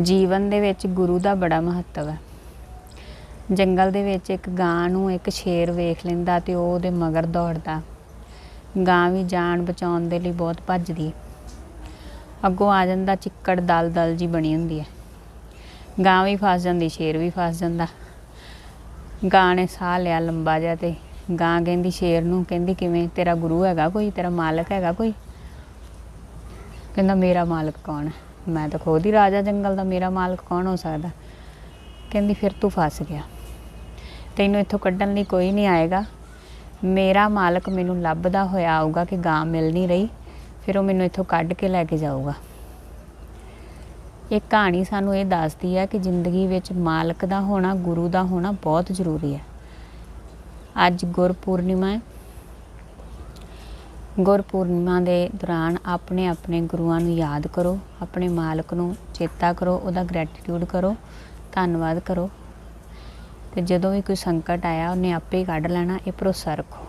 ਜੀਵਨ ਦੇ ਵਿੱਚ ਗੁਰੂ ਦਾ ਬੜਾ ਮਹੱਤਵ ਹੈ। ਜੰਗਲ ਦੇ ਵਿੱਚ ਇੱਕ ਗਾਂ ਨੂੰ ਇੱਕ ਸ਼ੇਰ ਵੇਖ ਲੈਂਦਾ ਤੇ ਉਹ ਉਹਦੇ ਮਗਰ ਦੌੜਦਾ। ਗਾਂ ਵੀ ਜਾਨ ਬਚਾਉਣ ਦੇ ਲਈ ਬਹੁਤ ਭੱਜਦੀ ਹੈ। ਅੱਗੋਂ ਆ ਜਾਂਦਾ ਚਿੱਕੜ ਦਲ ਦਲ ਜੀ ਬਣੀ ਹੁੰਦੀ ਹੈ। ਗਾਂ ਵੀ ਫਸ ਜਾਂਦੀ, ਸ਼ੇਰ ਵੀ ਫਸ ਜਾਂਦਾ। ਗਾਂ ਨੇ ਸਾਹ ਲਿਆ ਲੰਬਾ ਜਿਹਾ ਤੇ ਗਾਂ ਕਹਿੰਦੀ, ਸ਼ੇਰ ਨੂੰ ਕਹਿੰਦੀ, ਕਿਵੇਂ ਤੇਰਾ ਗੁਰੂ ਹੈਗਾ ਕੋਈ? ਤੇਰਾ ਮਾਲਕ ਹੈਗਾ ਕੋਈ? ਕਹਿੰਦਾ, ਮੇਰਾ ਮਾਲਕ ਕੌਣ ਹੈ? ਮੈਂ ਤਾਂ ਖੁਦ ਹੀ ਰਾਜਾ ਜੰਗਲ ਦਾ ਮੇਰਾ ਮਾਲਕ ਕੌਣ ਹੋ ਸਕਦਾ? ਕਹਿੰਦੀ, ਫਿਰ ਤੂੰ ਫਸ ਗਿਆ। ਤੈਨੂੰ ਇੱਥੋਂ ਕੱਢਣ ਲਈ ਕੋਈ ਨਹੀਂ ਆਏਗਾ। ਮੇਰਾ ਮਾਲਕ ਮੈਨੂੰ ਲੱਭਦਾ ਹੋਇਆ ਆਊਗਾ ਕਿ ਗਾਂ ਮਿਲ ਨਹੀਂ ਰਹੀ। ਫਿਰ ਉਹ ਮੈਨੂੰ ਇੱਥੋਂ ਕੱਢ ਕੇ ਲੈ ਕੇ ਜਾਊਗਾ। ਇਹ ਕਹਾਣੀ ਸਾਨੂੰ ਇਹ ਦੱਸਦੀ ਹੈ ਕਿ ਜ਼ਿੰਦਗੀ ਵਿੱਚ ਮਾਲਕ ਦਾ ਹੋਣਾ, ਗੁਰੂ ਦਾ ਹੋਣਾ ਬਹੁਤ ਜ਼ਰੂਰੀ ਹੈ। ਅੱਜ ਗੁਰਪੂਰਨਿਮਾ ਹੈ। ਗੁਰਪੂਰਨਿਮਾ ਦੇ ਦੌਰਾਨ ਆਪਣੇ ਆਪਣੇ ਗੁਰੂਆਂ ਨੂੰ ਯਾਦ ਕਰੋ, ਆਪਣੇ ਮਾਲਕ ਨੂੰ ਚੇਤਾ ਕਰੋ, ਉਹਦਾ ਗ੍ਰੈਟੀਟਿਊਡ ਕਰੋ, ਧੰਨਵਾਦ ਕਰੋ। ਤੇ ਜਦੋਂ ਵੀ ਕੋਈ ਸੰਕਟ ਆਇਆ, ਉਹਨੇ ਆਪੇ ਹੀ ਕੱਢ ਲੈਣਾ, ਇਹ ਭਰੋਸਾ ਰੱਖੋ।